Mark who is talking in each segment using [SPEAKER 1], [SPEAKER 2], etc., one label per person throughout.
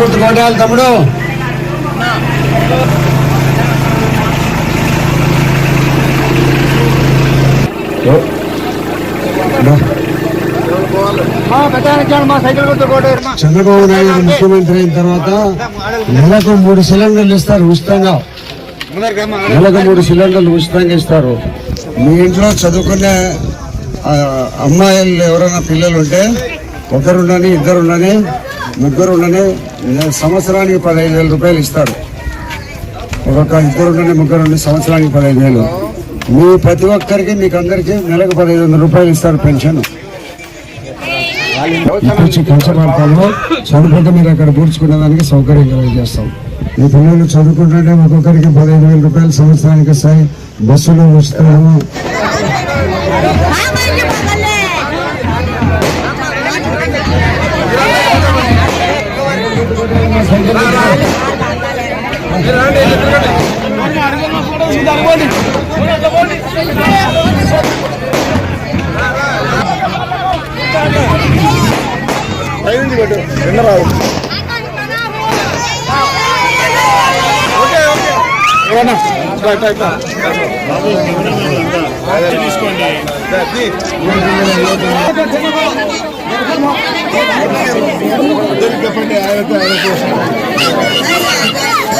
[SPEAKER 1] గుర్తు కొట్టాలి తమ్ముడు. చంద్రబాబు నాయుడు ముఖ్యమంత్రి అయిన తర్వాత నెలకు మూడు సిలిండర్లు ఇస్తారు ఉచితంగా. నెలకు మూడు సిలిండర్లు ఉచితంగా ఇస్తారు. మీ ఇంట్లో చదువుకునే అమ్మాయిలు ఎవరైనా పిల్లలు ఉంటే ఒకరుండని ఇద్దరుండని ముగ్గురుండని సంవత్సరానికి పదహైదు వేల రూపాయలు ఇస్తారు. ఒక్కొక్క ఇద్దరుండని ముగ్గురుండి సంవత్సరానికి పదహైదు వేలు. మీ ప్రతి ఒక్కరికి మీకు అందరికీ నెలకు పదహైదు వందల రూపాయలు ఇస్తారు పెన్షన్. కష్టపడతాము చదువుకుంటే మీరు అక్కడ పూడ్చుకునే దానికి సౌకర్యం కలిగజేస్తాం. మీ పిల్లలు చదువుకుంటుంటే ఒక్కొక్కరికి పదహైదు వేల రూపాయలు సంవత్సరానికి వస్తాయి బస్సులు తీసుకోండి Deve defender a área da área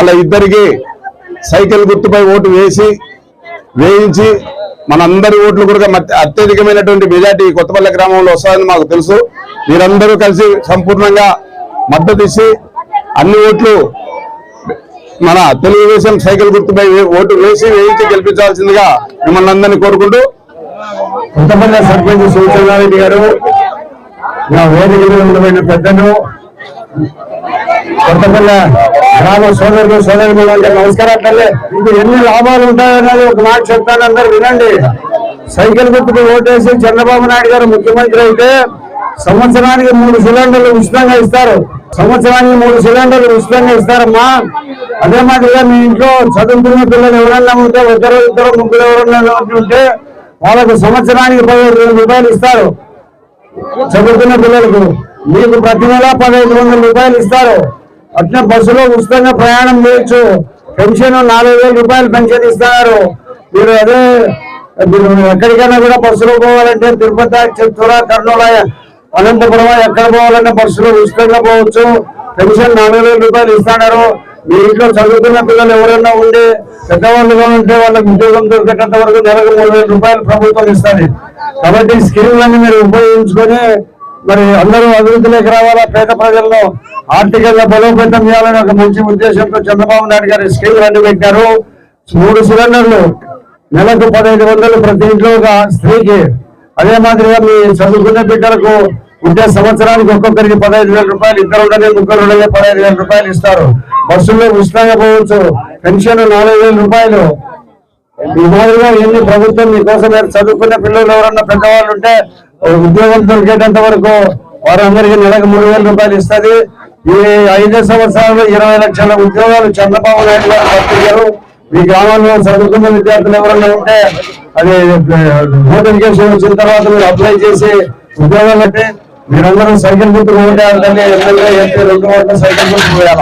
[SPEAKER 2] వాళ్ళ ఇద్దరికి సైకిల్ గుర్తుపై ఓటు వేసి వేయించి మనందరి ఓట్లు కూడా అత్యధికమైనటువంటి మెజార్టీ కొత్తపల్లి గ్రామంలో వస్తుందని మాకు తెలుసు. మీరందరూ కలిసి సంపూర్ణంగా మద్దతు ఇచ్చి అన్ని ఓట్లు మన తెలుగుదేశం సైకిల్ గుర్తుపై ఓటు వేసి వేయించి గెలిపించాల్సిందిగా మిమ్మల్ని అందరినీ కోరుకుంటూ
[SPEAKER 1] కొత్తపల్లి సర్పంచ్ సూచనారెడ్డి గారు నా వేదిక మీద కొత్తపల్లి గ్రామ సోదరులు సోదరులు అంటే నమస్కారం తల్లి మీకు ఎన్ని లాభాలు ఉంటాయన్నది ఒక మాట చెప్తాను అందరు వినండి. సైకిల్ గుర్తుకు ఓటేసి చంద్రబాబు నాయుడు గారు ముఖ్యమంత్రి అయితే సంవత్సరానికి మూడు సిలిండర్లు ఉచితంగా ఇస్తారు. సంవత్సరానికి మూడు సిలిండర్లు ఉచితంగా ఇస్తారమ్మా. అదే మాదిరిగా మీ ఇంట్లో చదువుకున్న పిల్లలు ఎవరన్నా ఉంటే ఒకరు ఇద్దరు ముగ్గురు ఎవరన్నా ఉంటే వాళ్ళకు సంవత్సరానికి పదిహేడు వేల రూపాయలు ఇస్తారు. చదువుకున్న పిల్లలకు మీకు ప్రతి నెల పదహైదు వందల రూపాయలు ఇస్తారు. అట్లా బస్సులో ఉచితంగా ప్రయాణం చేయొచ్చు. పెన్షన్ నాలుగు వేల రూపాయలు పెన్షన్ ఇస్తున్నారు మీరు అదే మీరు ఎక్కడికైనా కూడా బస్సులో పోవాలంటే తిరుపతి చిత్తూర కర్నూలు అనంతపురం ఎక్కడ పోవాలంటే బస్సులో ఉచితంగా పోవచ్చు. పెన్షన్ నాలుగు వేల రూపాయలు ఇస్తున్నారు. మీ ఇంట్లో చదువుతున్న పిల్లలు ఎవరైనా ఉండి పెద్దవాళ్ళుగా ఉంటే వాళ్ళకి ఉద్యోగం దొరికేటంత వరకు నెలకు మూడు వేల రూపాయలు ప్రభుత్వం ఇస్తుంది. కాబట్టి ఈ స్కీములన్నీ మీరు ఉపయోగించుకొని మరి అందరూ అభివృద్ధిలోకి రావాలా? పేద ప్రజల్లో ఆర్థికంగా బలోపేతం చేయాలని ఒక మంచి ఉద్దేశంతో చంద్రబాబు నాయుడు గారి స్కీమ్ అన్ని పెట్టారు. మూడు సిలిండర్లు నెలకు పదహైదు వందలు ప్రతి ఇంట్లో ఒక స్త్రీకి. అదే మాదిరిగా మీ చదువుకునే బిడ్డలకు ఉంటే సంవత్సరానికి ఒక్కొక్కరికి పదహైదు వేల రూపాయలు ఇద్దరు ఉండనే ముగ్గురు ఉండనే పదహైదు వేల రూపాయలు ఇస్తారు. బస్సుల్లో ఉచితంగా పోవచ్చు. పెన్షన్ నాలుగు వేల రూపాయలు. ఈ మాదిరిగా ఎన్ని ప్రభుత్వం మీకోసం చదువుకునే పిల్లలు ఎవరన్నా పెద్దవాళ్ళు ఉంటే ఉద్యోగం దొరికేటంత వరకు వారందరికీ నెలకు మూడు వేల రూపాయలు ఇస్తుంది. ఈ ఐదు సంవత్సరాలు ఇరవై లక్షల ఉద్యోగాలు చంద్రబాబు నాయుడు గారు భర్తీగారు మీ గ్రామంలో చదువుకున్న విద్యార్థులు ఎవరైనా ఉంటే అది నోటిఫికేషన్ వచ్చిన తర్వాత మీరు అప్లై చేసి ఉద్యోగాలు అంటే మీరందరూ సైకిల్ గుర్తు పోయాలి ఎమ్మెల్యే ఎంపీ రెండు ఓట్ల సైకిల్ గుర్తు పోయాలా?